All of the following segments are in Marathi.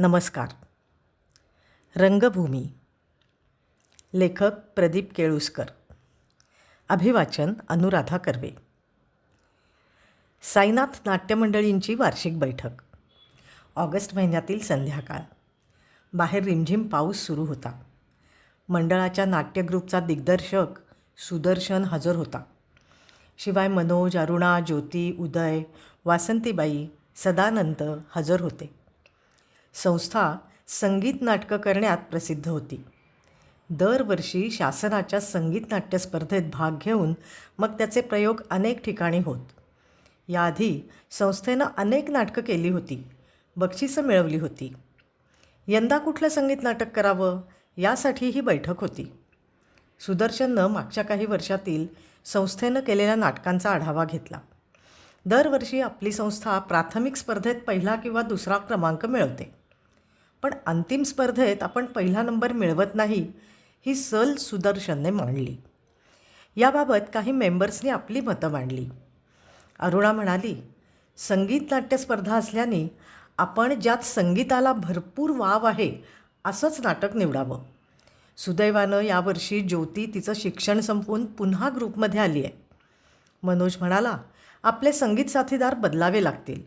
नमस्कार. रंगभूमी. लेखक प्रदीप केळुसकर. अभिवाचन अनुराधा कर्वे. साईनाथ नाट्यमंडळींची वार्षिक बैठक. ऑगस्ट महिन्यातील संध्याकाळ. बाहेर रिमझिम पाऊस सुरू होता. मंडळाच्या नाट्यग्रुपचा दिग्दर्शक सुदर्शन हजर होता. शिवाय मनोज अरुणा ज्योती उदय वासंतीबाई सदानंद हजर होते. संस्था संगीत नाटकं करण्यात प्रसिद्ध होती. दरवर्षी शासनाच्या संगीत नाट्य स्पर्धेत भाग घेऊन मग त्याचे प्रयोग अनेक ठिकाणी होत. याआधी संस्थेनं अनेक नाटकं केली होती बक्षिसं मिळवली होती. यंदा कुठलं संगीत नाटक करावं यासाठी ही बैठक होती. सुदर्शननं मागच्या काही वर्षातील संस्थेनं केलेल्या नाटकांचा आढावा घेतला. दरवर्षी आपली संस्था प्राथमिक स्पर्धेत पहिला किंवा दुसरा क्रमांक मिळवते. पण अंतिम स्पर्धेत आपण पहिला नंबर मिळवत नाही ही सल सुदर्शनने मांडली. याबाबत काही मेंबर्सनी आपली मतं मांडली. अरुणा म्हणाली संगीत नाट्य स्पर्धा असल्याने आपण ज्यात संगीताला भरपूर वाव आहे असंच नाटक निवडावं. सुदैवानं यावर्षी ज्योती तिचं शिक्षण संपवून पुन्हा ग्रुपमध्ये आली आहे. मनोज म्हणाला आपले संगीत साथीदार बदलावे लागतील.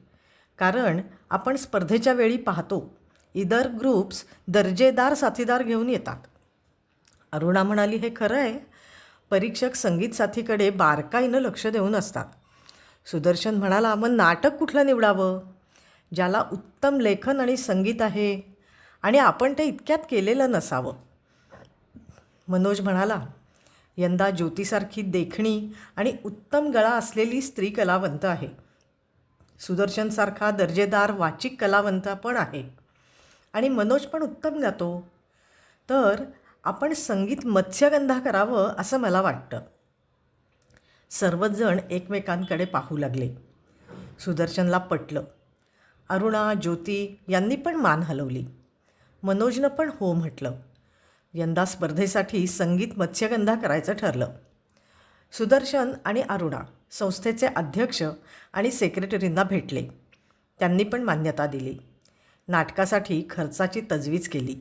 कारण आपण स्पर्धेच्या वेळी पाहतो इतर ग्रुप्स दर्जेदार साथीदार घेऊन येतात. अरुणा म्हणाली हे खरं आहे. परीक्षक संगीत साथीकडे बारकाईनं लक्ष देऊन असतात. सुदर्शन म्हणाला मग नाटक कुठलं निवडावं? ज्याला उत्तम लेखन आणि संगीत आहे आणि आपण ते इतक्यात केलेलं नसावं. मनोज म्हणाला यंदा ज्योतीसारखी देखणी आणि उत्तम गळा असलेली स्त्री कलावंत आहे. सुदर्शनसारखा दर्जेदार वाचिक कलावंत पण आहे. आणि मनोज पण उत्तम गातो तर आपण संगीत मत्स्यगंधा करावं असं मला वाटतं. सर्वजण एकमेकांकडे पाहू लागले. सुदर्शनला पटलं. अरुणा ज्योती यांनी पण मान हलवली. मनोजनं पण हो म्हटलं. यंदा स्पर्धेसाठी संगीत मत्स्यगंधा करायचं ठरलं. सुदर्शन आणि अरुणा संस्थेचे अध्यक्ष आणि सेक्रेटरींना भेटले. त्यांनी पण मान्यता दिली. नाटकासाठी खर्चाची तजवीज केली.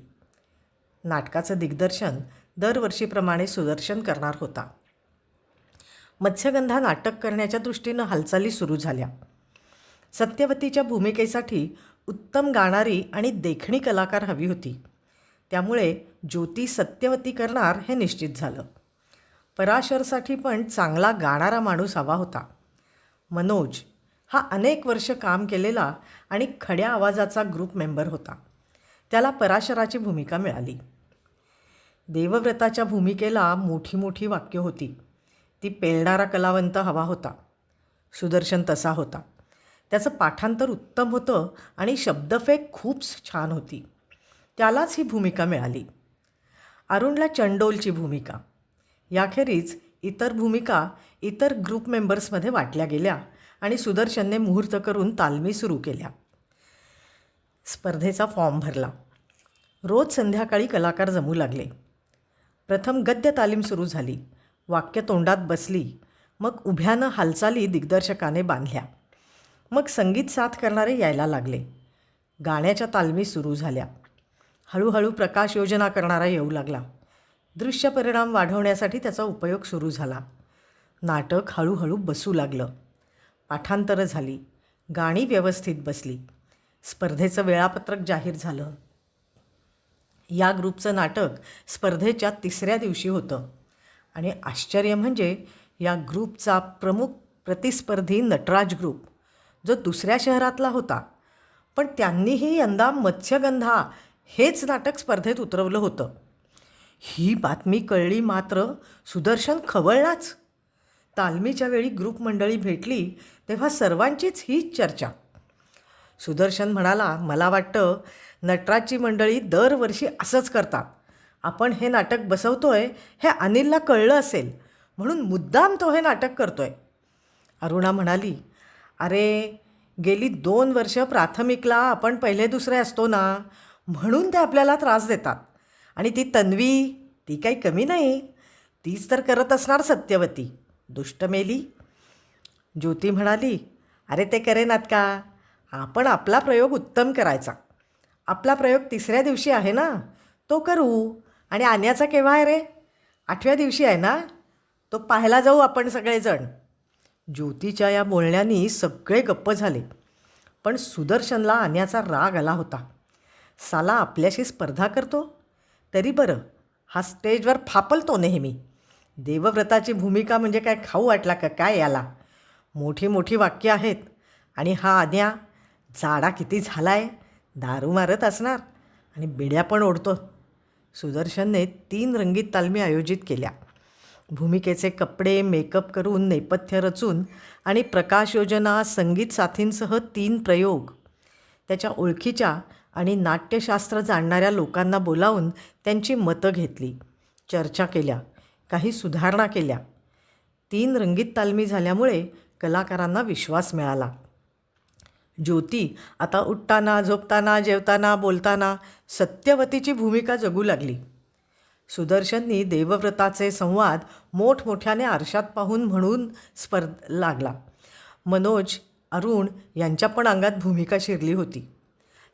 नाटकाचं दिग्दर्शन दरवर्षीप्रमाणे सुदर्शन करणार होता. मत्स्यगंधा नाटक करण्याच्या दृष्टीनं हालचाली सुरू झाल्या. सत्यवतीच्या भूमिकेसाठी उत्तम गाणारी आणि देखणी कलाकार हवी होती. त्यामुळे ज्योती सत्यवती करणार हे निश्चित झालं. पराशरसाठी पण चांगला गाणारा माणूस हवा होता. मनोज हा अनेक वर्ष काम केलेला आणि खड्या आवाजाचा ग्रुप मेंबर होता. त्याला पराशराची भूमिका मिळाली. देवव्रताच्या भूमिकेला मोठी मोठी वाक्य होती. ती पेलणारा कलावंत हवा होता. सुदर्शन तसा होता. त्याचं पाठांतर उत्तम होतं आणि शब्दफेक खूप छान होती. त्यालाच ही भूमिका मिळाली. अरुणला चंडोलची भूमिका. याखेरीज इतर भूमिका इतर ग्रुप मेंबर्समध्ये वाटल्या गेल्या. आणि सुदर्शनने मुहूर्त करून तालमी सुरू केल्या. स्पर्धेचा फॉर्म भरला. रोज संध्याकाळी कलाकार जमू लागले. प्रथम गद्य तालीम सुरू झाली. वाक्य तोंडात बसली. मग उभ्यानं हालचाली दिग्दर्शकाने बांधल्या. मग संगीत साथ करणारे यायला लागले. गाण्याच्या तालमी सुरू झाल्या. हळूहळू प्रकाश योजना करणारा येऊ लागला. दृश्य परिणाम वाढवण्यासाठी त्याचा उपयोग सुरू झाला. नाटक हळूहळू बसू लागलं. पाठांतरं झाली. गाणी व्यवस्थित बसली. स्पर्धेचं वेळापत्रक जाहीर झालं. या ग्रुपचं नाटक स्पर्धेच्या तिसऱ्या दिवशी होतं. आणि आश्चर्य म्हणजे या ग्रुपचा प्रमुख प्रतिस्पर्धी नटराज ग्रुप जो दुसऱ्या शहरातला होता. पण त्यांनीही यंदा मत्स्यगंधा हेच नाटक स्पर्धेत उतरवलं होतं. ही बातमी कळली मात्र सुदर्शन खवळलाच. तालमीच्या वेळी ग्रुप मंडळी भेटली तेव्हा सर्वांचीच हीच चर्चा. सुदर्शन म्हणाला मला वाटतं नटराजची मंडळी दरवर्षी असंच करतात. आपण हे नाटक बसवतोय हे अनिलला कळलं असेल म्हणून मुद्दाम तो हे नाटक करतोय. अरुणा म्हणाली अरे गेली दोन वर्ष प्राथमिकला आपण पहिले दुसरे असतो ना म्हणून ते आपल्याला त्रास देतात. आणि ती तन्वी ती काही कमी नाही. तीच तर करत असणार सत्यवती. दुष्ट मेली. ज्योती म्हणाली अरे ते करेनात का? आपण आपला प्रयोग उत्तम करायचा. आपला प्रयोग तिसऱ्या दिवशी आहे ना? तो करू. आणि आण्याचा केव्हा आहे रे? आठव्या दिवशी आहे ना? तो पाहायला जाऊ आपण सगळेजण. ज्योतीच्या या बोलण्यानी सगळे गप्प झाले. पण सुदर्शनला आण्याचा राग आला होता. साला आपल्याशी स्पर्धा करतो? तरी बरं. हा स्टेजवर फापलतो नेहमी. देवव्रताची भूमिका म्हणजे काय खाऊ वाटला का? काय याला? मोठी मोठी वाक्य आहेत. आणि हा आज्ञा जाडा किती झाला आहे दारू मारत असणार. आणि बिड्या पण ओढतो. सुदर्शनने तीन रंगीत तालमी आयोजित केल्या. भूमिकेचे कपडे मेकअप करून नेपथ्य रचून आणि प्रकाश योजना संगीत साथींसह तीन प्रयोग. त्याच्या ओळखीच्या आणि नाट्यशास्त्र जाणणाऱ्या लोकांना बोलावून त्यांची मतं घेतली. चर्चा केल्या. काही सुधारणा केल्या. तीन रंगीत तालमी झाल्यामुळे कलाकारांना विश्वास मिळाला. ज्योती आता उठताना झोपताना जेवताना बोलताना सत्यवतीची भूमिका जगू लागली. सुदर्शननी देवव्रताचे संवाद मोठमोठ्याने आरशात पाहून म्हणून स्पर्ध लागला. मनोज अरुण यांच्या पण अंगात भूमिका शिरली होती.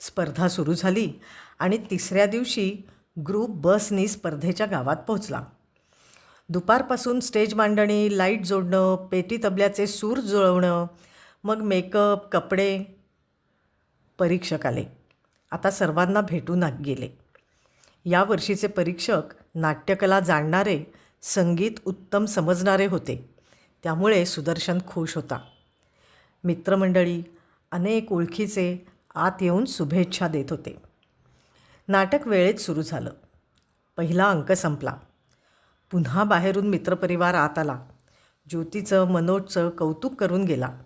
स्पर्धा सुरू झाली आणि तिसऱ्या दिवशी ग्रुप बसनी स्पर्धेच्या गावात पोहोचला. दुपारपासून स्टेज मांडणी लाइट जोडणं पेटी तबल्याचे सूर जुळवणं मग मेकअप कपडे. परीक्षक आले. आता सर्वांना भेटून गेले. यावर्षीचे परीक्षक नाट्यकला जाणणारे संगीत उत्तम समजणारे होते. त्यामुळे सुदर्शन खुश होता. मित्रमंडळी अनेक ओळखीचे आत येऊन शुभेच्छा देत होते. नाटक वेळेत सुरू झालं. पहिला अंक संपला. पुन्हा बाहेरून मित्रपरिवार आत आला. ज्योतीचं मनोजचं कौतुक करून गेला.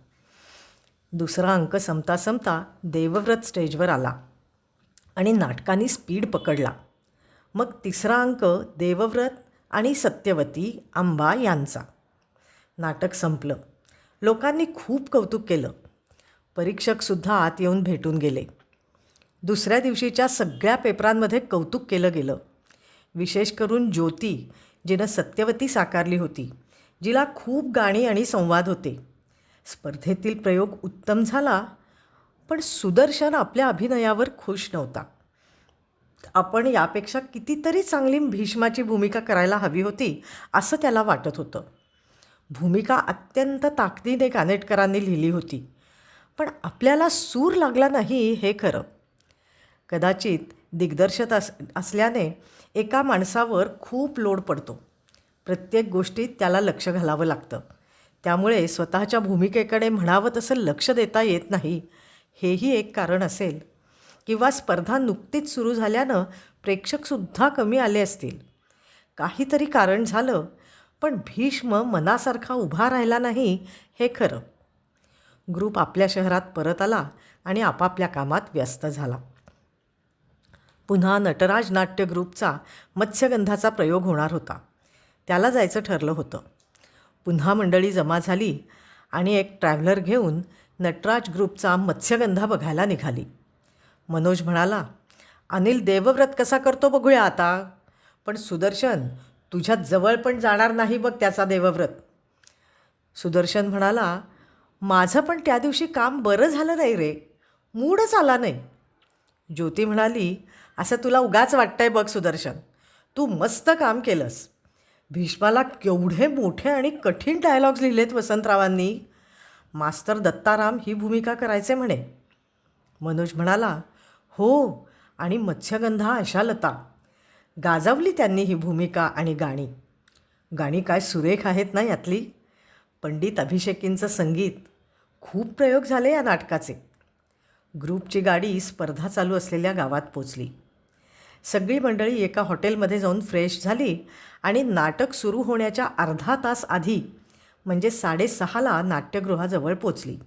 दुसरा अंक संपता संपता देवव्रत स्टेजवर आला आणि नाटकाने स्पीड पकडला. मग तिसरा अंक देवव्रत आणि सत्यवती आंबा यांचा. नाटक संपलं. लोकांनी खूप कौतुक केलं. परीक्षकसुद्धा आत येऊन भेटून गेले. दुसऱ्या दिवशीच्या सगळ्या पेपरांमध्ये कौतुक केलं गेलं. विशेष करून ज्योती जिनं सत्यवती साकारली होती जिला खूप गाणी आणि संवाद होते. स्पर्धेतील प्रयोग उत्तम झाला पण सुदर्शन आपल्या अभिनयावर खुश नव्हता. आपण यापेक्षा कितीतरी चांगली भीष्माची भूमिका करायला हवी होती असं त्याला वाटत होतं. भूमिका अत्यंत ताकदीने कानेटकरांनी लिहिली होती पण आपल्याला सूर लागला नाही हे खरं. कदाचित दिग्दर्शक अस असल्याने एका माणसावर खूप लोड पडतो. प्रत्येक गोष्टीत त्याला लक्ष घालावं लागतं. त्यामुळे स्वतःच्या भूमिकेकडे म्हणावं तसं लक्ष देता येत नाही हेही एक कारण असेल. किंवा स्पर्धा नुकतीच सुरू झाल्यानं प्रेक्षकसुद्धा कमी आले असतील. काहीतरी कारण झालं पण भीष्म मनासारखा उभा राहिला नाही हे खरं. ग्रुप आपल्या शहरात परत आला आणि आपापल्या कामात व्यस्त झाला. पुन्हा नटराज नाट्य ग्रुपचा मत्स्यगंधाचा प्रयोग होणार होता. त्याला जायचं ठरलं होतं. पुन्हा मंडळी जमा झाली आणि एक ट्रॅव्हलर घेऊन नटराज ग्रुपचा मत्स्यगंधा बघायला निघाली. मनोज म्हणाला अनिल देवव्रत कसा करतो बघूया आता. पण सुदर्शन तुझ्या जवळ पण जाणार नाही बघ त्याचा देवव्रत. सुदर्शन म्हणाला माझं पण त्या दिवशी काम बरं झालं नाही रे. मूडच आला नाही. ज्योती म्हणाली असं तुला उगाच वाटतंय बघ सुदर्शन. तू मस्त काम केलंस. भीष्माला केवढे मोठे आणि कठीण डायलॉग्स लिहिलेत वसंतरावांनी. मास्तर दत्ताराम ही भूमिका करायचे म्हणे. मनोज म्हणाला हो आणि मत्स्यगंधा आशालता. गाजावली त्यांनी ही भूमिका आणि गाणी. गाणी काय सुरेख आहेत ना यातली? पंडित अभिषेकींचं संगीत. खूप प्रयोग झाले या नाटकाचे. ग्रुपची गाडी स्पर्धा चालू असलेल्या गावात पोचली. सगळी मंडळी एका हॉटेलमध्ये जाऊन फ्रेश झाली आणि नाटक सुरू होण्याच्या अर्धा तास आधी म्हणजे साडेसहाला नाट्यगृहाजवळ पोचली.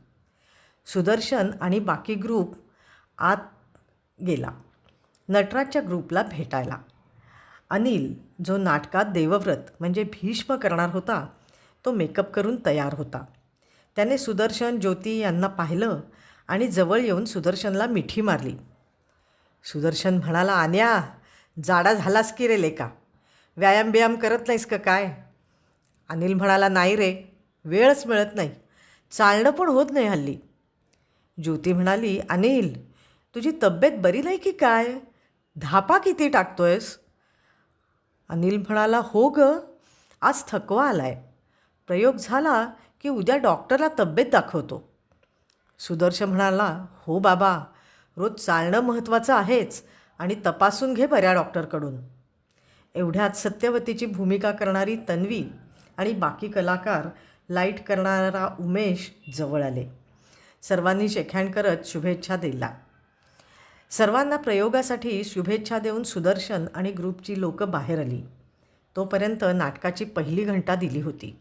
सुदर्शन आणि बाकी ग्रुप आत गेला. नटराजच्या ग्रुपला भेटायला. अनिल जो नाटकात देवव्रत म्हणजे भीष्म करणार होता तो मेकअप करून तयार होता. त्याने सुदर्शन ज्योती यांना पाहिलं आणि जवळ येऊन सुदर्शनला मिठी मारली. सुदर्शन म्हणाला आन्या जाडा झालास की रे लेका? व्यायाम बियाम करत नाहीस का काय? अनिल म्हणाला नाही रे वेळच मिळत नाही. चालणं पण होत नाही हल्ली. ज्योती म्हणाली अनिल तुझी तब्येत बरी नाही की काय? धापा किती टाकतोयस? अनिल म्हणाला हो ग आज थकवा आलाय. प्रयोग झाला की उद्या डॉक्टरला तब्येत दाखवतो. सुदर्शन म्हणाला हो बाबा रोज चालणं महत्त्वाचं आहेच आणि तपासून घे बऱ्या डॉक्टरकडून. एवढ्यात सत्यवतीची भूमिका करणारी तन्वी आणि बाकी कलाकार लाइट करणारा उमेश जवळ आले. सर्वांनी शेखाण करत शुभेच्छा दिला सर्वांना प्रयोगासाठी शुभेच्छा देऊन सुदर्शन आणि ग्रुपची लोकं बाहेर आली. तोपर्यंत नाटकाची पहिली घंटा दिली होती.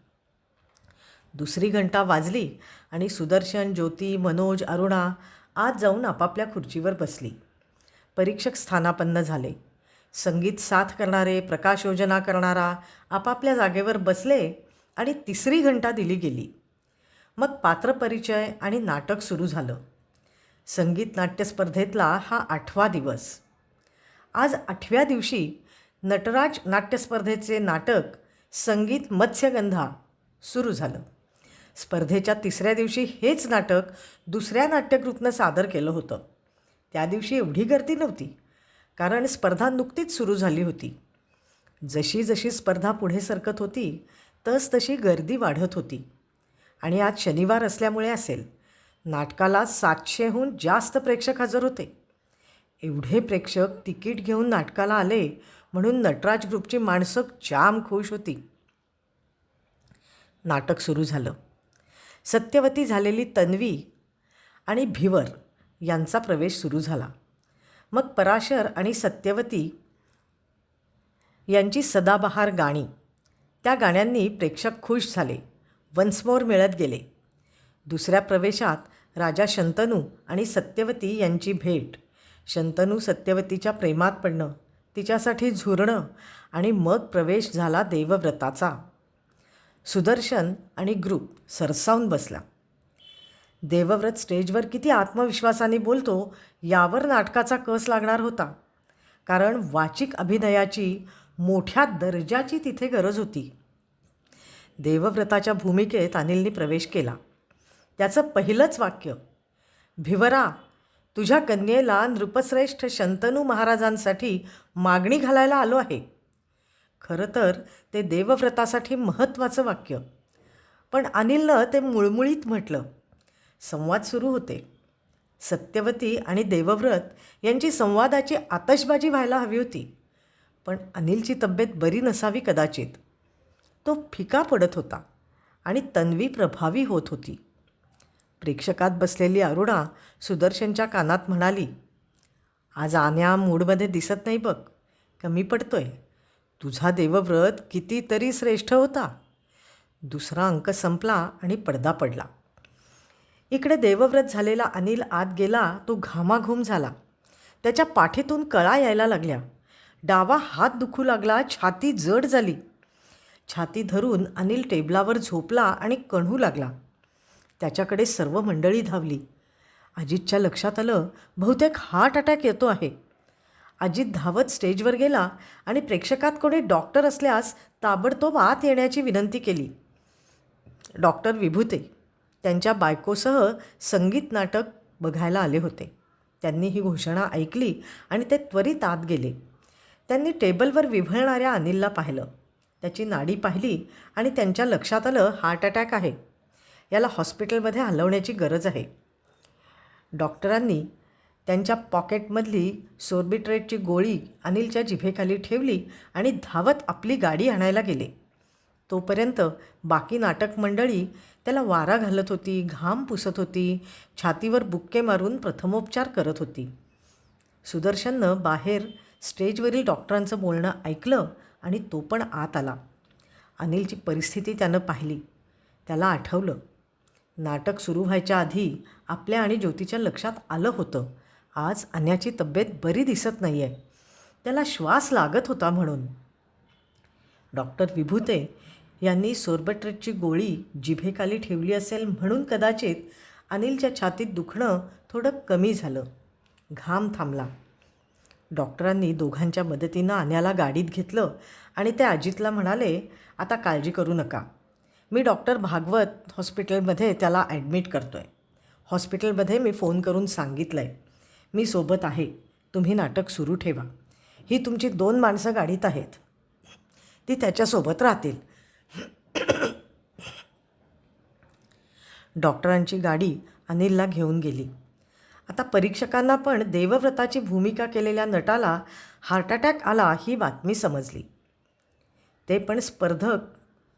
दुसरी घंटा वाजली आणि सुदर्शन ज्योती मनोज अरुणा आत जाऊन आपापल्या खुर्चीवर बसली. परीक्षक स्थानापन्न झाले. संगीत साथ करणारे प्रकाश योजना करणारा आपापल्या जागेवर बसले आणि तिसरी घंटा दिली गेली. मग पात्रपरिचय आणि नाटक सुरू झालं. संगीत नाट्य स्पर्धेतला हा आठवा दिवस. आज आठव्या दिवशी नटराज नाट्यस्पर्धेचे नाटक संगीत मत्स्यगंधा सुरू झालं. स्पर्धेच्या तिसऱ्या दिवशी हेच नाटक दुसऱ्या नाट्यकृतनं सादर केलं होतं. त्या दिवशी एवढी गर्दी नव्हती कारण स्पर्धा नुकतीच सुरू झाली होती. जशी जशी स्पर्धा पुढे सरकत होती तस तशी गर्दी वाढत होती. आणि आज शनिवार असल्यामुळे असेल नाटकाला सातशेहून जास्त प्रेक्षक हजर होते. एवढे प्रेक्षक तिकीट घेऊन नाटकाला आले म्हणून नटराज ग्रुपची माणसं जाम खुश होती. नाटक सुरू झालं. सत्यवती झालेली तन्वी आणि भिवर यांचा प्रवेश सुरू झाला. मग पराशर आणि सत्यवती यांची सदाबहार गाणी. त्या गाण्यांनी प्रेक्षक खुश झाले. वन्समोर मिळत गेले. दुसऱ्या प्रवेशात राजा शंतनू आणि सत्यवती यांची भेट. शंतनू सत्यवतीच्या प्रेमात पडणं तिच्यासाठी झुरणं आणि मग प्रवेश झाला देवव्रताचा. सुदर्शन आणि ग्रुप सरसावून बसला. देवव्रत स्टेजवर किती आत्मविश्वासाने बोलतो यावर नाटकाचा कस लागणार होता. कारण वाचिक अभिनयाची मोठ्या दर्जाची तिथे गरज होती. देवव्रताच्या भूमिकेत अनिलने प्रवेश केला. त्याचं पहिलंच वाक्य भिवरा तुझ्या कन्येला नृपश्रेष्ठ शंतनू महाराजांसाठी मागणी घालायला आलो आहे. खरं तर ते देवव्रतासाठी महत्त्वाचं वाक्य. पण अनिलनं ते मुळमुळीत म्हटलं. संवाद सुरू होते. सत्यवती आणि देवव्रत यांची संवादाची आतषबाजी व्हायला हवी होती. पण अनिलची तब्येत बरी नसावी कदाचित. तो फिका पडत होता आणि तन्वी प्रभावी होत होती. प्रेक्षकात बसलेली अरुणा सुदर्शनच्या कानात म्हणाली आज आण्या मूडमध्ये दिसत नाही बघ. कमी पडतोय. तुझा देवव्रत कितीतरी श्रेष्ठ होता. दुसरा अंक संपला आणि पडदा पडला. इकडे देवव्रत झालेला अनिल आत गेला तो घामाघूम झाला. त्याच्या पाठीतून कळा यायला लागल्या. डावा हात दुखू लागला छाती जड झाली. छाती धरून अनिल टेबलावर झोपला आणि कणू लागला. त्याच्याकडे सर्व मंडळी धावली. अजितच्या लक्षात आलं बहुतेक हार्ट अटॅक येतो आहे. अजित धावत स्टेजवर गेला आणि प्रेक्षकात कोणी डॉक्टर असल्यास ताबडतोब आत येण्याची विनंती केली. डॉक्टर विभूते त्यांच्या बायकोसह संगीत नाटक बघायला आले होते. त्यांनी ही घोषणा ऐकली आणि ते त्वरित आत गेले. त्यांनी टेबलवर विव्हळणाऱ्या अनिलला पाहिलं. त्याची नाडी पाहिली आणि त्यांच्या लक्षात आलं हार्ट अटॅक आहे. याला हॉस्पिटलमध्ये हलवण्याची गरज आहे. डॉक्टरांनी त्यांच्या पॉकेटमधली सोर्बिट्रेटची गोळी अनिलच्या जिभेखाली ठेवली आणि धावत आपली गाडी आणायला गेले. तोपर्यंत बाकी नाटक मंडळी त्याला वारा घालत होती घाम पुसत होती छातीवर बुक्के मारून प्रथमोपचार करत होती. सुदर्शननं बाहेर स्टेजवरील डॉक्टरांचं बोलणं ऐकलं आणि तो पण आत आला. अनिलची परिस्थिती त्यानं पाहिली. त्याला आठवलं. नाटक सुरू व्हायच्या आधी आपल्या आणि ज्योतीच्या लक्षात आलं होतं. आज अन्याची तब्येत बरी दिसत नाही आहे त्याला श्वास लागत होता म्हणून. डॉक्टर विभूते यांनी सोर्बट्रेटची गोळी जिभेखाली ठेवली असेल म्हणून कदाचित अनिलच्या छातीत दुखणं थोडं कमी झालं. घाम थांबला. डॉक्टरांनी दोघांच्या मदतीनं आण्याला गाडीत घेतलं आणि ते अजितला म्हणाले आता काळजी करू नका. मी डॉक्टर भागवत हॉस्पिटलमध्ये त्याला ॲडमिट करतो आहे हॉस्पिटलमध्ये मी फोन करून सांगितलं आहे मी सोबत आहे. तुम्ही नाटक सुरू ठेवा. ही तुमची दोन माणसं गाडीत आहेत. ती त्याच्यासोबत राहतील. डॉक्टरांची गाडी अनिलला घेऊन गेली. आता परीक्षकांना पण देवव्रताची भूमिका केलेल्या नटाला हार्ट अटॅक आला ही बातमी समजली. ते पण स्पर्धक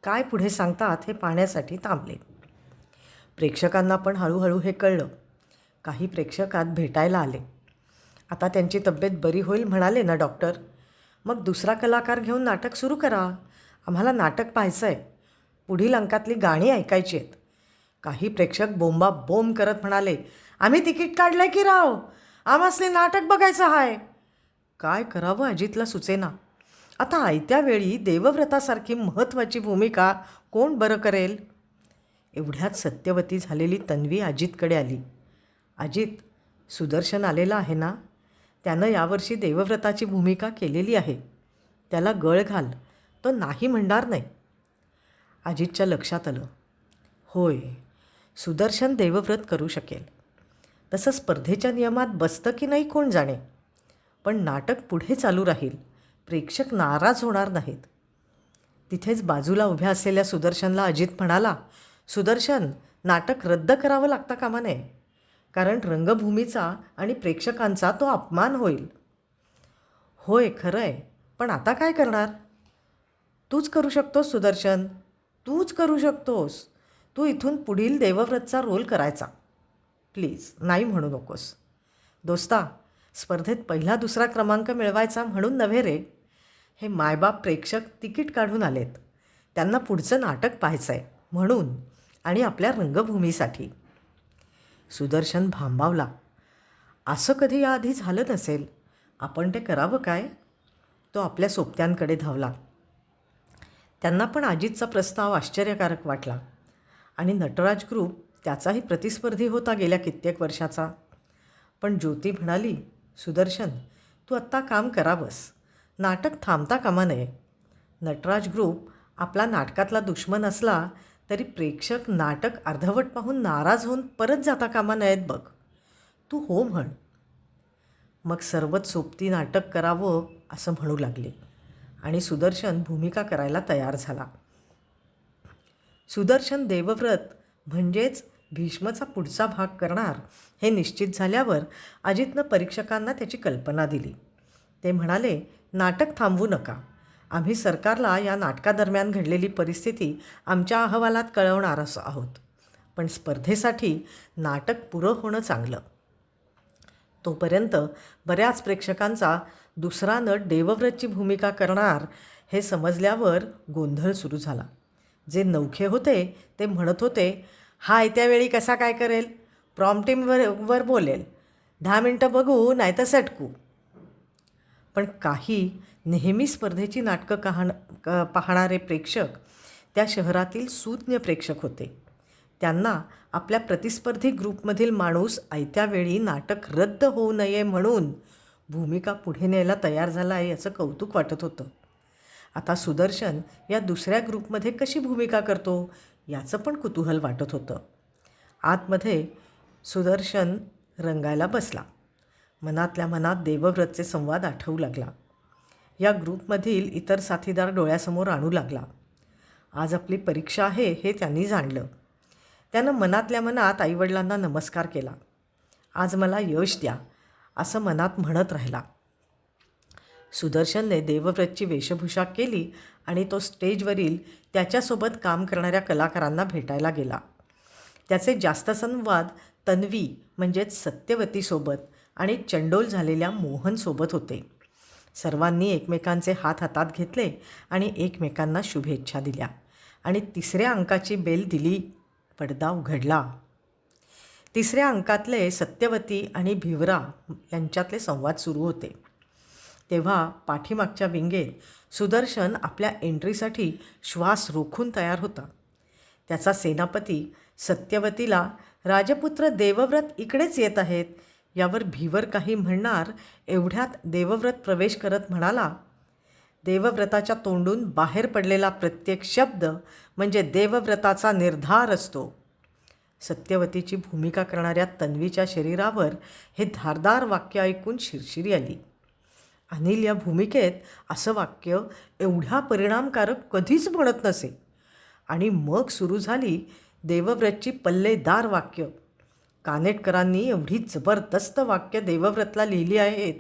काय पुढे सांगतात हे पाहण्यासाठी थांबले. प्रेक्षकांना पण हळूहळू हे कळलं. काही प्रेक्षक आत भेटायला आले. आता त्यांची तब्येत बरी होईल म्हणाले ना डॉक्टर. मग दुसरा कलाकार घेऊन नाटक सुरू करा. आम्हाला नाटक पाहायचं आहे पुढील अंकातली गाणी ऐकायची आहेत. काही प्रेक्षक बोंबा बोंब करत म्हणाले आम्ही तिकीट काढलंय की राव? आम्हासले नाटक बघायचं आहे काय करावं अजितला सुचेना. आता आयत्या वेळी देवव्रतासारखी महत्त्वाची भूमिका कोण बरं करेल? एवढ्यात सत्यवती झालेली तन्वी अजितकडे आली. अजित सुदर्शन आलेला आहे ना? त्यानं यावर्षी देवव्रताची भूमिका केलेली आहे. त्याला गळ घाल. तो नाही म्हणणार नाही. अजितच्या लक्षात आलं. होय सुदर्शन देवव्रत करू शकेल. तसं स्पर्धेच्या नियमात बसतं की नाही कोण जाणे? पण नाटक पुढे चालू राहील. प्रेक्षक नाराज होणार नाहीत. तिथेच बाजूला उभ्या असलेल्या सुदर्शनला अजित म्हणाला सुदर्शन नाटक रद्द करावं लागता कामा नये कारण रंगभूमीचा आणि प्रेक्षकांचा तो अपमान होईल. होय खरं आहे पण आता काय करणार? तूच करू शकतोस सुदर्शन. तूच करू शकतोस. तू इथून पुढील देवव्रतचा रोल करायचा. प्लीज नाही म्हणू नकोस. दोस्ता स्पर्धेत पहिला दुसरा क्रमांक मिळवायचा म्हणून नव्हे रे. हे मायबाप प्रेक्षक तिकीट काढून आलेत. त्यांना पुढचं नाटक पाहायचं आहे म्हणून आणि आपल्या रंगभूमीसाठी. सुदर्शन भांबावला. असं कधी याआधी झालं नसेल. आपण ते करावं काय? तो आपल्या सोबत्यांकडे धावला. त्यांना पण अजितचा प्रस्ताव आश्चर्यकारक वाटला. आणि नटराज ग्रुप त्याचाही प्रतिस्पर्धी होता गेल्या कित्येक वर्षाचा. पण ज्योती म्हणाली सुदर्शन तू आत्ता काम करावंस. नाटक थांबता कामा नये. नटराज ग्रुप आपला नाटकातला दुश्मन असला तरी प्रेक्षक नाटक अर्धवट पाहून नाराज होऊन परत जाता कामा नयेत बघ. तू हो म्हण. मग सर्वच सोबती नाटक करावं असं म्हणू लागले आणि सुदर्शन भूमिका करायला तयार झाला. सुदर्शन देवव्रत म्हणजेच भीष्मचा पुढचा भाग करणार हे निश्चित झाल्यावर अजितनं परीक्षकांना त्याची कल्पना दिली. ते म्हणाले नाटक थांबवू नका. आम्ही सरकारला या नाटकादरम्यान घडलेली परिस्थिती आमच्या अहवालात कळवणार असं आहोत. पण स्पर्धेसाठी नाटक पुरं होणं चांगलं. तोपर्यंत बऱ्याच प्रेक्षकांचा दुसरा नट देवव्रतची भूमिका करणार हे समजल्यावर गोंधळ सुरू झाला. जे नौखे होते ते म्हणत होते हा येत्या वेळी कसा काय करेल? प्रॉम्प्टीमवर वर बोलेल. दहा मिनटं बघू नाही तर सटकू. पण काही नेहमी स्पर्धेची नाटकं कहाण क पाहणारे प्रेक्षक त्या शहरातील सूज्ञ प्रेक्षक होते. त्यांना आपल्या प्रतिस्पर्धी ग्रुपमधील माणूस आयत्या वेळी नाटक रद्द होऊ नये म्हणून भूमिका पुढे न्यायला तयार झाला आहे याचं कौतुक वाटत होतं. आता सुदर्शन या दुसऱ्या ग्रुपमध्ये कशी भूमिका करतो याचं पण कुतूहल वाटत होतं. आतमध्ये सुदर्शन रंगायला बसला. मनातल्या मनात देवव्रतचे संवाद आठवू लागला. या ग्रुपमधील इतर साथीदार डोळ्यासमोर आणू लागला. आज आपली परीक्षा आहे हे त्यांनी जाणलं. त्यानं मनातल्या मनात आईवडिलांना नमस्कार केला. आज मला यश द्या असं मनात म्हणत राहिला. सुदर्शनने देवव्रतची वेशभूषा केली आणि तो स्टेजवरील त्याच्यासोबत काम करणाऱ्या कलाकारांना भेटायला गेला. त्याचे जास्त संवाद तन्वी म्हणजेच सत्यवतीसोबत आणि चंडोल झालेल्या मोहनसोबत होते. सर्वांनी एकमेकांचे हात हातात घेतले आणि एकमेकांना शुभेच्छा दिल्या. आणि तिसऱ्या अंकाची बेल दिली पडदा उघडला. तिसऱ्या अंकातले सत्यवती आणि भिवरा यांच्यातले संवाद सुरू होते. तेव्हा पाठीमागच्या विंगेत सुदर्शन आपल्या एंट्रीसाठी श्वास रोखून तयार होता. त्याचा सेनापती सत्यवतीला राजपुत्र देवव्रत इकडेच येत आहेत. यावर भीवर काही म्हणणार एवढ्यात देवव्रत प्रवेश करत म्हणाला देवव्रताच्या तोंडून बाहेर पडलेला प्रत्येक शब्द म्हणजे देवव्रताचा निर्धार असतो. सत्यवतीची भूमिका करणाऱ्या तन्वीच्या शरीरावर हे धारदार वाक्य ऐकून शिरशिरी आली. अनिल या भूमिकेत असं वाक्य एवढ्या परिणामकारक कधीच म्हणत नसे. आणि मग सुरू झाली देवव्रतची पल्लेदार वाक्य. कानेटकरांनी एवढी जबरदस्त वाक्य देवव्रतला लिहिली आहेत.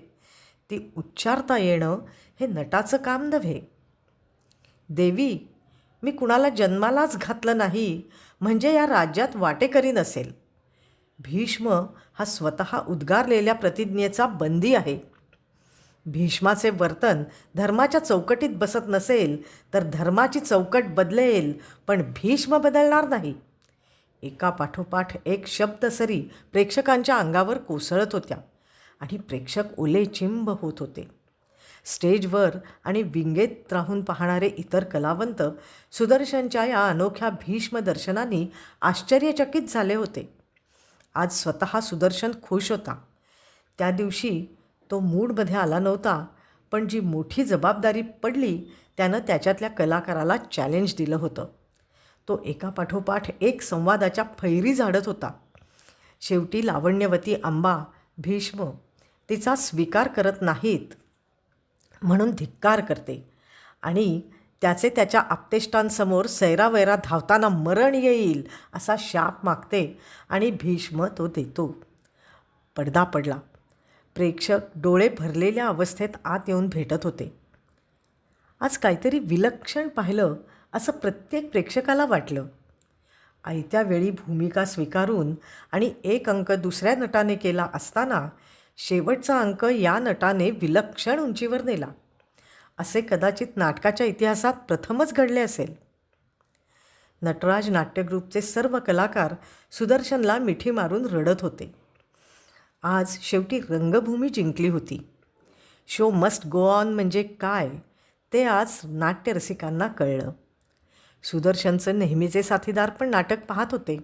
ती उच्चारता येणं हे नटाचं काम नव्हे. देवी मी कुणाला जन्मालाच घातलं नाही म्हणजे या राज्यात वाटेकरी नसेल. भीष्म हा स्वतः उद्गारलेल्या प्रतिज्ञेचा बंदी आहे. भीष्माचे वर्तन धर्माच्या चौकटीत बसत नसेल तर धर्माची चौकट बदलेल पण भीष्म बदलणार नाही. एका पाठोपाठ एक शब्द सरी प्रेक्षकांच्या अंगावर कोसळत होत्या आणि प्रेक्षक ओले चिंब होत होते. स्टेजवर आणि विंगेत राहून पाहणारे इतर कलावंत सुदर्शनच्या या अनोख्या भीष्म दर्शनाने आश्चर्यचकित झाले होते. आज स्वतः सुदर्शन खुश होता. त्या दिवशी तो मूडमध्ये आला नव्हता पण जी मोठी जबाबदारी पडली त्यानं त्याच्यातल्या कलाकाराला चॅलेंज दिलं होतं. तो एका पाठोपाठ एक संवादाच्या फैरी झाडत होता. शेवटी लावण्यवती आंबा भीष्म तिचा स्वीकार करत नाहीत म्हणून धिक्कार करते आणि त्याचे त्याच्या आप्तेष्टांसमोर सैरावैरा धावताना मरण येईल असा शाप मागते आणि भीष्म तो देतो. पडदा पडला. प्रेक्षक डोळे भरलेल्या अवस्थेत आत येऊन भेटत होते. आज काहीतरी विलक्षण पाहिलं असं प्रत्येक प्रेक्षकाला वाटलं. आयत्या वेळी भूमिका स्वीकारून आणि एक अंक दुसऱ्या नटाने केला असताना शेवटचा अंक या नटाने विलक्षण उंचीवर नेला. असे कदाचित नाटकाच्या इतिहासात प्रथमच घडले असेल. नटराज नाट्यग्रुपचे सर्व कलाकार सुदर्शनला मिठी मारून रडत होते. आज शेवटी रंगभूमी जिंकली होती. शो मस्ट गो ऑन म्हणजे काय ते आज नाट्यरसिकांना कळलं. सुदर्शनचं नेहमीचे साथीदार पण नाटक पाहत होते.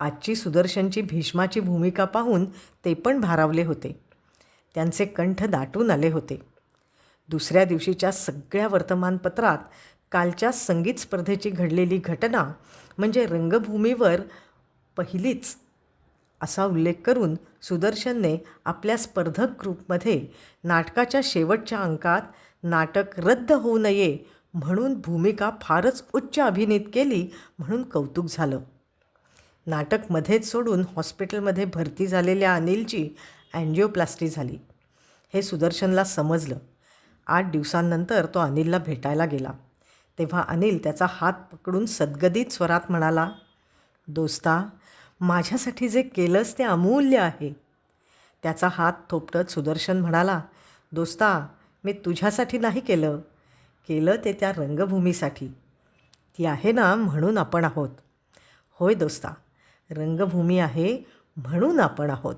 आजची सुदर्शनची भीष्माची भूमिका पाहून ते पण भारावले होते. त्यांचे कंठ दाटून आले होते. दुसऱ्या दिवशीच्या सगळ्या वर्तमानपत्रात कालच्या संगीत स्पर्धेची घडलेली घटना म्हणजे रंगभूमीवर पहिलीच असा उल्लेख करून सुदर्शनने आपल्या स्पर्धक ग्रुपमध्ये नाटकाच्या शेवटच्या अंकात नाटक रद्द होऊ नये म्हणून भूमिका फारच उच्च अभिनीत केली म्हणून कौतुक झालं. नाटक मध्येच सोडून हॉस्पिटलमध्ये भरती झालेल्या अनिलची अँजिओप्लास्टी झाली. हे सुदर्शनला समजलं. आठ दिवसांनंतर तो अनिलला भेटायला गेला. तेव्हा अनिल त्याचा हात पकडून सद्गदित स्वरात म्हणाला दोस्ता माझ्यासाठी जे केलंस ते अमूल्य आहे. त्याचा हात थोपटत सुदर्शन म्हणाला दोस्ता मी तुझ्यासाठी नाही केलं. केलं ते त्या रंगभूमीसाठी. ती आहे ना म्हणून आपण आहोत. होय दोस्ता रंगभूमी आहे म्हणून आपण आहोत.